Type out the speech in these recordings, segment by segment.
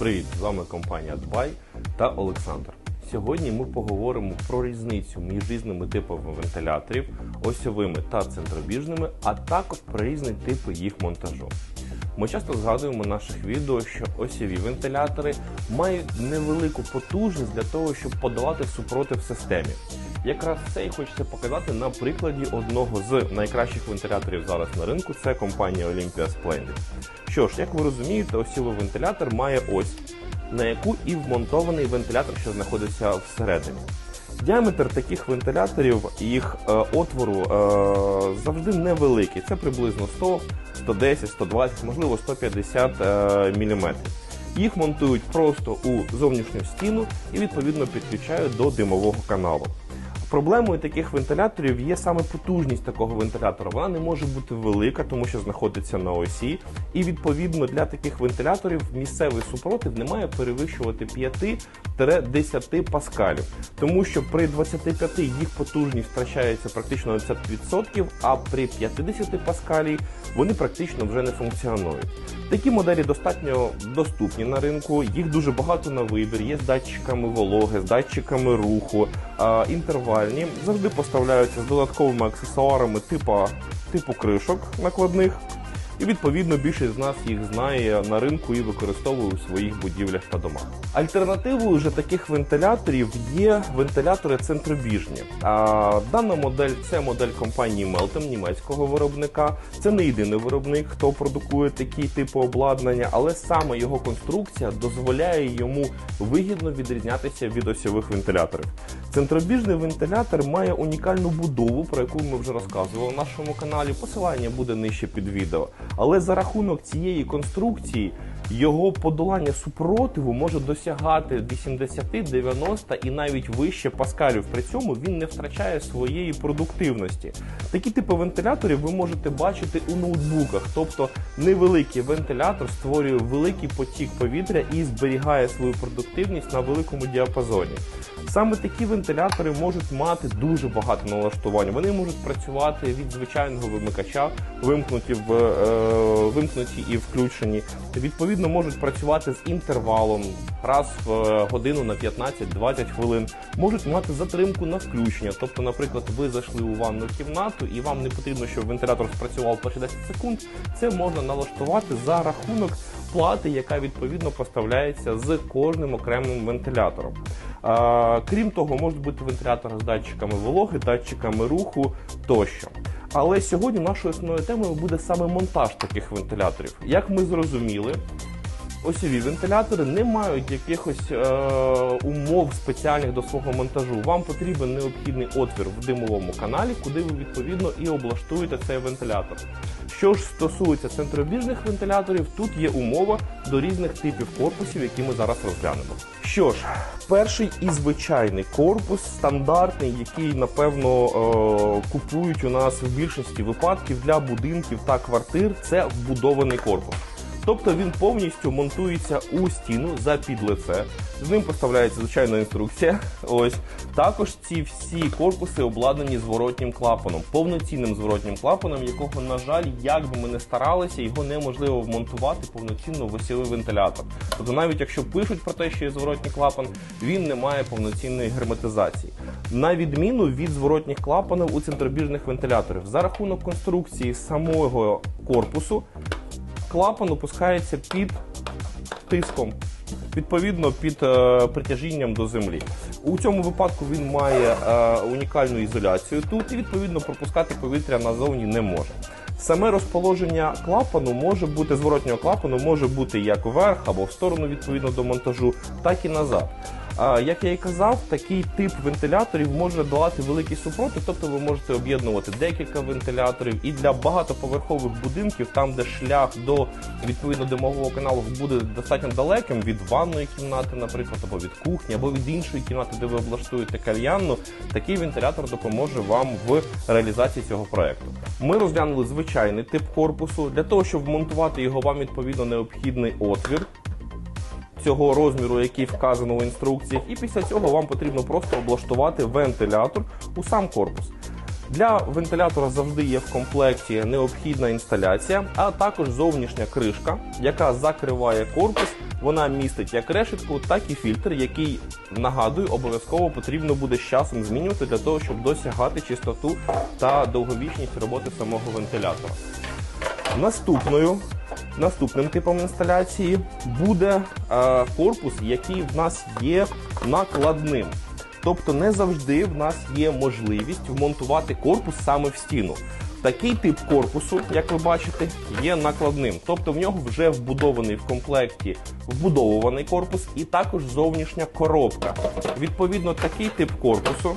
Привіт! З вами компанія Дбай та Олександр. Сьогодні ми поговоримо про різницю між різними типами вентиляторів, осьовими та центробіжними, а також про різні типи їх монтажу. Ми часто згадуємо в наших відео, що осьові вентилятори мають невелику потужність для того, щоб подолати супротив системі. Якраз це і хочеться показати на прикладі одного з найкращих вентиляторів зараз на ринку. Це компанія Olympia Splendid. Що ж, як ви розумієте, осьовий вентилятор має ось, на яку і вмонтований вентилятор, що знаходиться всередині. Діаметр таких вентиляторів, їх е, отвору е, завжди невеликий. Це приблизно 100, 110, 120, можливо 150 е, мм. Їх монтують просто у зовнішню стіну і відповідно підключають до димового каналу. Проблемою таких вентиляторів є саме потужність такого вентилятора. Вона не може бути велика, тому що знаходиться на осі. І відповідно для таких вентиляторів місцевий супротив не має перевищувати 5-10 паскалів. Тому що при 25 їх потужність втрачається практично на 50%, а при 50 паскалі вони практично вже не функціонують. Такі моделі достатньо доступні на ринку, їх дуже багато на вибір. Є з датчиками вологи, з датчиками руху, а, інтервальні. Завжди поставляються з додатковими аксесуарами типу, типу кришок накладних. І відповідно більшість з нас їх знає на ринку і використовує у своїх будівлях та домах. Альтернативою вже таких вентиляторів є вентилятори центробіжні. А дана модель це модель компанії Meltem, німецького виробника. Це не єдиний виробник, хто продукує такі типи обладнання, але саме його конструкція дозволяє йому вигідно відрізнятися від осьових вентиляторів. Центробіжний вентилятор має унікальну будову, про яку ми вже розказували на нашому каналі. Посилання буде нижче під відео. Але за рахунок цієї конструкції його подолання супротиву може досягати 80, 90 і навіть вище паскалів. При цьому він не втрачає своєї продуктивності. Такі типи вентиляторів ви можете бачити у ноутбуках, тобто невеликий вентилятор створює великий потік повітря і зберігає свою продуктивність на великому діапазоні. Саме такі вентилятори можуть мати дуже багато налаштувань. Вони можуть працювати від звичайного вимикача, вимкнуті в е, вимкнуті і включені. Відповідно, можуть працювати з інтервалом раз в е, годину на 15-20 хвилин. Можуть мати затримку на включення. Тобто, наприклад, ви зайшли у ванну кімнату і вам не потрібно, щоб вентилятор спрацював перші 10 секунд. Це можна налаштувати за рахунок плати, яка відповідно поставляється з кожним окремим вентилятором. Крім того, можуть бути вентилятори з датчиками вологи, датчиками руху тощо. Але сьогодні нашою основною темою буде саме монтаж таких вентиляторів. Як ми зрозуміли, осьові вентилятори не мають якихось е, умов спеціальних до свого монтажу. Вам потрібен необхідний отвір в димовому каналі, куди ви відповідно і облаштуєте цей вентилятор. Що ж стосується центробіжних вентиляторів, тут є умова до різних типів корпусів, які ми зараз розглянемо. Що ж, перший і звичайний корпус, стандартний, який напевно е, купують у нас в більшості випадків для будинків та квартир, це вбудований корпус. Тобто він повністю монтується у стіну за підлице. З ним поставляється звичайна інструкція. Ось також ці всі корпуси обладнані зворотнім клапаном, повноцінним зворотнім клапаном, якого, на жаль, як би ми не старалися, його неможливо вмонтувати повноцінно в осьовий вентилятор. Тобто, навіть якщо пишуть про те, що є зворотній клапан, він не має повноцінної герметизації. На відміну від зворотніх клапанів у центробіжних вентиляторів, за рахунок конструкції самого корпусу клапан опускається під тиском, відповідно під е, притяжінням до землі. У цьому випадку він має е, унікальну ізоляцію тут і відповідно пропускати повітря назовні не може. Саме розположення клапану може бути зворотнього клапану, може бути як вверх або в сторону відповідно до монтажу, так і назад. Як я і казав, такий тип вентиляторів може давати великий супротив, тобто ви можете об'єднувати декілька вентиляторів. І для багатоповерхових будинків, там де шлях до відповідно димового каналу буде достатньо далеким від ванної кімнати, наприклад, або від кухні, або від іншої кімнати, де ви облаштуєте кальянну, такий вентилятор допоможе вам в реалізації цього проекту. Ми розглянули звичайний тип корпусу. Для того, щоб вмонтувати його, вам відповідно необхідний отвір цього розміру, який вказано в інструкціях, і після цього вам потрібно просто облаштувати вентилятор у сам корпус. Для вентилятора завжди є в комплекті необхідна інсталяція, а також зовнішня кришка, яка закриває корпус Вона містить як решетку, так і фільтр, який нагадую, обов'язково потрібно буде з часом змінювати для того, щоб досягати чистоту та довговічність роботи самого вентилятора. Наступною, наступним типом інсталяції буде е, корпус, який в нас є накладним. Тобто не завжди в нас є можливість вмонтувати корпус саме в стіну. Такий тип корпусу, як ви бачите, є накладним. Тобто в нього вже вбудований в комплекті вбудовуваний корпус і також зовнішня коробка. Відповідно, такий тип корпусу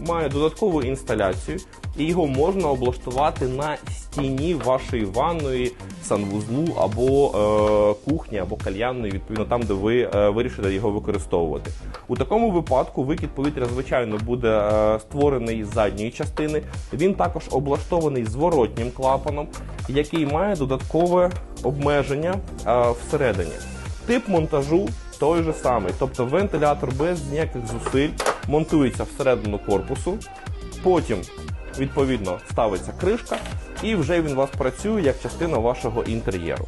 має додаткову інсталяцію, і його можна облаштувати на стіні вашої ванної, санвузлу або е, кухні, або кальянної, відповідно там, де ви е, вирішите його використовувати. У такому випадку викид повітря, звичайно, буде е, створений з задньої частини. Він також облаштований зворотнім клапаном, який має додаткове обмеження е, всередині. Тип монтажу той же самий, тобто вентилятор без ніяких зусиль монтується всередину корпусу, потім відповідно ставиться кришка, і вже він у вас працює як частина вашого інтер'єру.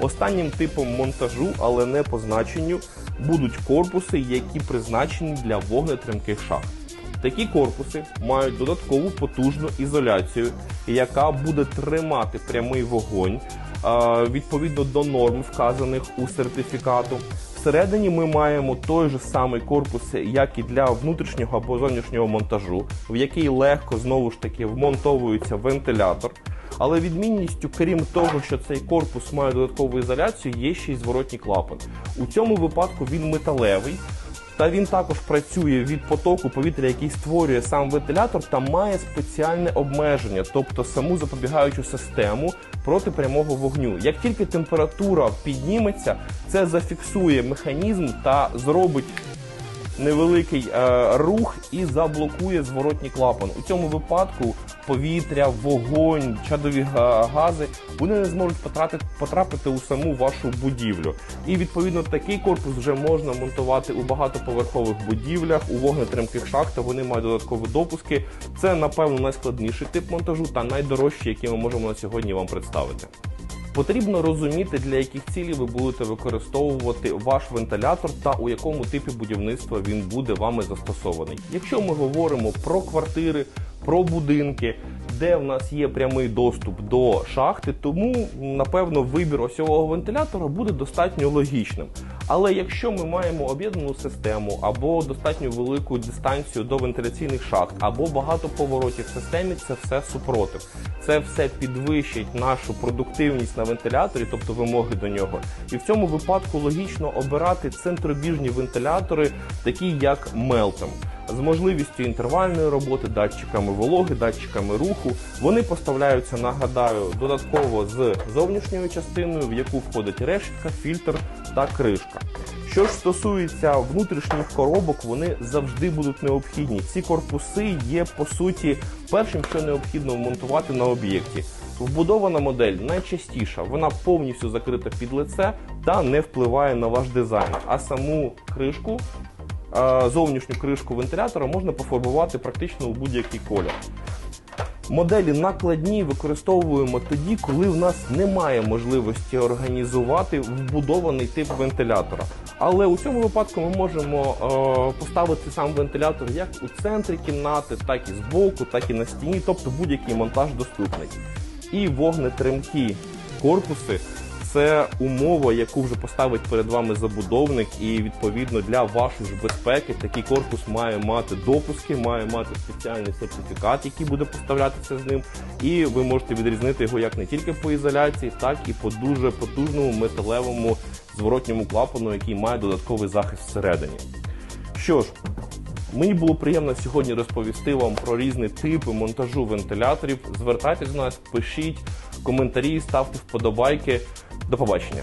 Останнім типом монтажу, але не по значенню, будуть корпуси, які призначені для вогнетримких шахт. Такі корпуси мають додаткову потужну ізоляцію, яка буде тримати прямий вогонь відповідно до норм, вказаних у сертифікату. Всередині ми маємо той же самий корпус, як і для внутрішнього або зовнішнього монтажу, в який легко знову ж таки вмонтовується вентилятор. Але відмінністю, крім того, що цей корпус має додаткову ізоляцію, є ще й зворотній клапан. У цьому випадку він металевий. Та він також працює від потоку повітря, який створює сам вентилятор, та має спеціальне обмеження, тобто саму запобігаючу систему проти прямого вогню. Як тільки температура підніметься, це зафіксує механізм та зробить невеликий е, рух і заблокує зворотній клапан. У цьому випадку повітря, вогонь, чадові гази вони не зможуть потрапити, потрапити у саму вашу будівлю. І відповідно такий корпус вже можна монтувати у багатоповерхових будівлях, у вогнетримких шахтах. Вони мають додаткові допуски. Це напевно найскладніший тип монтажу та найдорожчий, який ми можемо на сьогодні вам представити. Потрібно розуміти, для яких цілей ви будете використовувати ваш вентилятор та у якому типі будівництва він буде вами застосований. Якщо ми говоримо про квартири, про будинки, де в нас є прямий доступ до шахти, тому напевно вибір ось цього вентилятора буде достатньо логічним. Але якщо ми маємо об'єднану систему або достатньо велику дистанцію до вентиляційних шахт, або багато поворотів в системі, це все супротив. Це все підвищить нашу продуктивність на вентиляторі, тобто вимоги до нього. І в цьому випадку логічно обирати центробіжні вентилятори, такі як Meltem. З можливістю інтервальної роботи, датчиками вологи, датчиками руху. Вони поставляються, нагадаю, додатково з зовнішньою частиною, в яку входить решітка, фільтр та кришка. Що ж стосується внутрішніх коробок, вони завжди будуть необхідні. Ці корпуси є по суті першим, що необхідно вмонтувати на об'єкті. Вбудована модель найчастіша, вона повністю закрита під лице та не впливає на ваш дизайн. А саму кришку, зовнішню кришку вентилятора можна пофарбувати практично у будь-який колір. Моделі накладні використовуємо тоді, коли в нас немає можливості організувати вбудований тип вентилятора. Але у цьому випадку ми можемо е, поставити сам вентилятор як у центрі кімнати, так і збоку, так і на стіні, тобто будь-який монтаж доступний. І вогнетримкі корпуси це умова, яку вже поставить перед вами забудовник, і відповідно для вашої ж безпеки такий корпус має мати допуски, має мати спеціальний сертифікат, який буде поставлятися з ним. І ви можете відрізнити його як не тільки по ізоляції, так і по дуже потужному металевому зворотньому клапану, який має додатковий захист всередині. Що ж, Мені було приємно сьогодні розповісти вам про різні типи монтажу вентиляторів. Звертайтесь до нас, пишіть коментарі, ставте вподобайки. До побачення.